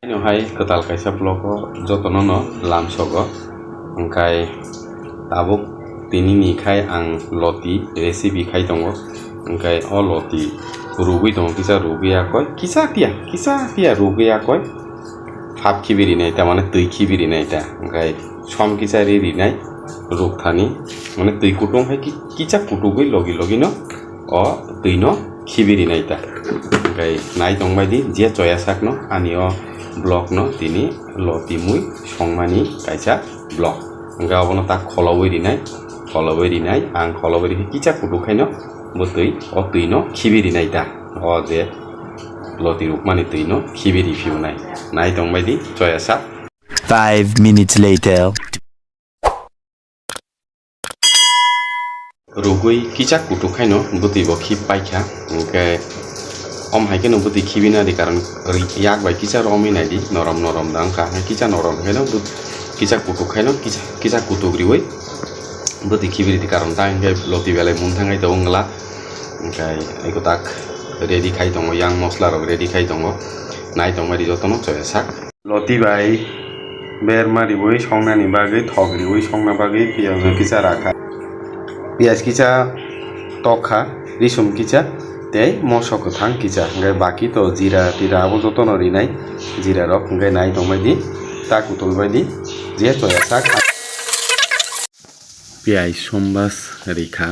hai ketal kaisa bloko jotono no lamsogo angkai tabuk tini ni khai ang loti recipe khai tongo angkai o loti rugui tongo kisa rubi akoi kisa tia kisa tia rubi akoi hap khibi rinai ta mane tui khibi rinai ta angkai som kisa ri nai ruk thani mane tui kutung hai ki kicha kutugui logi logi no o tui no khibi rinai ta angkai nai tongbai di je choya sak no ani o block ন তিনি লতিমুই সংমানি কাইচা block. গাবন তাক খলবৈরি নাই খলবৈরি নাই আং খলবৈরি কিচা কুটু খাইন বতই অতই ন খিবিরি নাই তা। অ যে লতি রূপমানি তুই ন খিবিরি ফিউ নাই। নাই তংবাইদি চয় আসা 5 minutes later. রুগুই কিচা Kutu খাইন বুতিব বখি পাইখা। Om haike no buti khibina di karon yak bai kicha romi nai di norom norom dang ka hai kicha norom khai no but kichak kutuk khai no kicha kichak kutuk riwai buti khibiri di karon ta hingke loti belai mun thangai to ongla hingkai eko tak ready khai tongo yang mosla rok ready khai tongo nai tongmari jotono choya sak loti bai berma riwai songnani bagui thok riwai songna bagui piyaz kicha rakha পিঁয়াজ কিচা টকা রিসুম কিচা তেই মশক থাং কিচা গায়ে বাকি তো জিরা টিরা আবো যতন রি নাই, জিরা রক গায়ে নাই তোমায় দি তা কুতল বাই দি যে এসা খা পিয়াই সম্বাস রেখা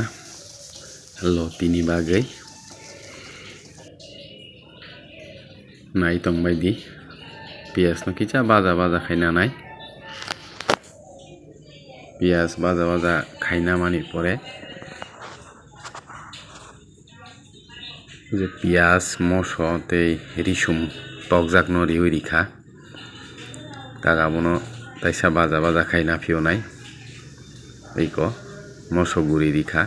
তিনি বাগৈ নাই তংবাই দি, পিঁয়াজ নো কিচা বাজা বাজা খাই না নাই। পিঁয়াজ বাজা বাজা খাই না মানির পরে যে পিঁয়াজ মশতে রিসুম টকজাক নরি ওই রিখা। তাগাবনো তাইসা বাজা বাজা খাইনা ফিও নাই। এই ক মশগুড়ি রিখা।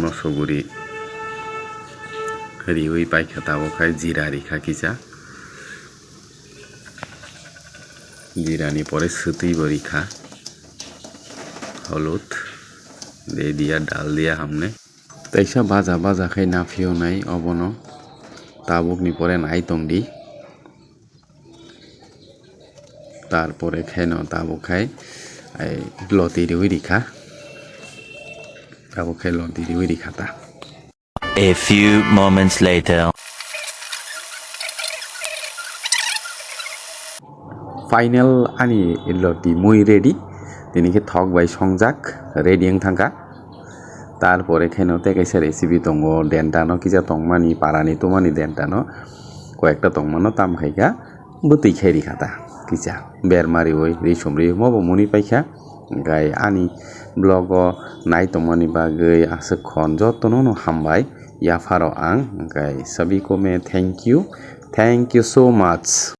মশগুড়ি রিউই পাইখা তাবো খাই জিরা রিখা কিচা। জিরানি পরে সুতুই বরিখা হলুদ দিয়ে দিয়া, ডাল দিয়া হামনে। তাইসা বাজা বাজা খাই না ফিও নাই অবন। তাবুক নিপরে নাই তংডি। তারপরে খাই ন তাবুক খাই এই লতি রিউই রেখা তাবুক খাই লতি রেখা তা A few moments later. Final আনি লতি মুই রেডি। তিনিকে থক বাই সংজাক রেডিং থাকা তারপরে খেনতে গেছে রেসিপি তঙ্গ ডেনটানো কি যা তংমানি পারানি তোমানি ডেনটানো কয়েকটা তংমানো তাম খাইকা বতই খাই রিখাতা বের মারি ওই রে রিসমরি মব মনি পাইখা, গাই আনি, ব্লগ, নাই তোমানি তমানি বাগৈ আসে খন, যতনো হামবাই ইয়াফারও আং, গাই, সবি কমে thank you thank you so much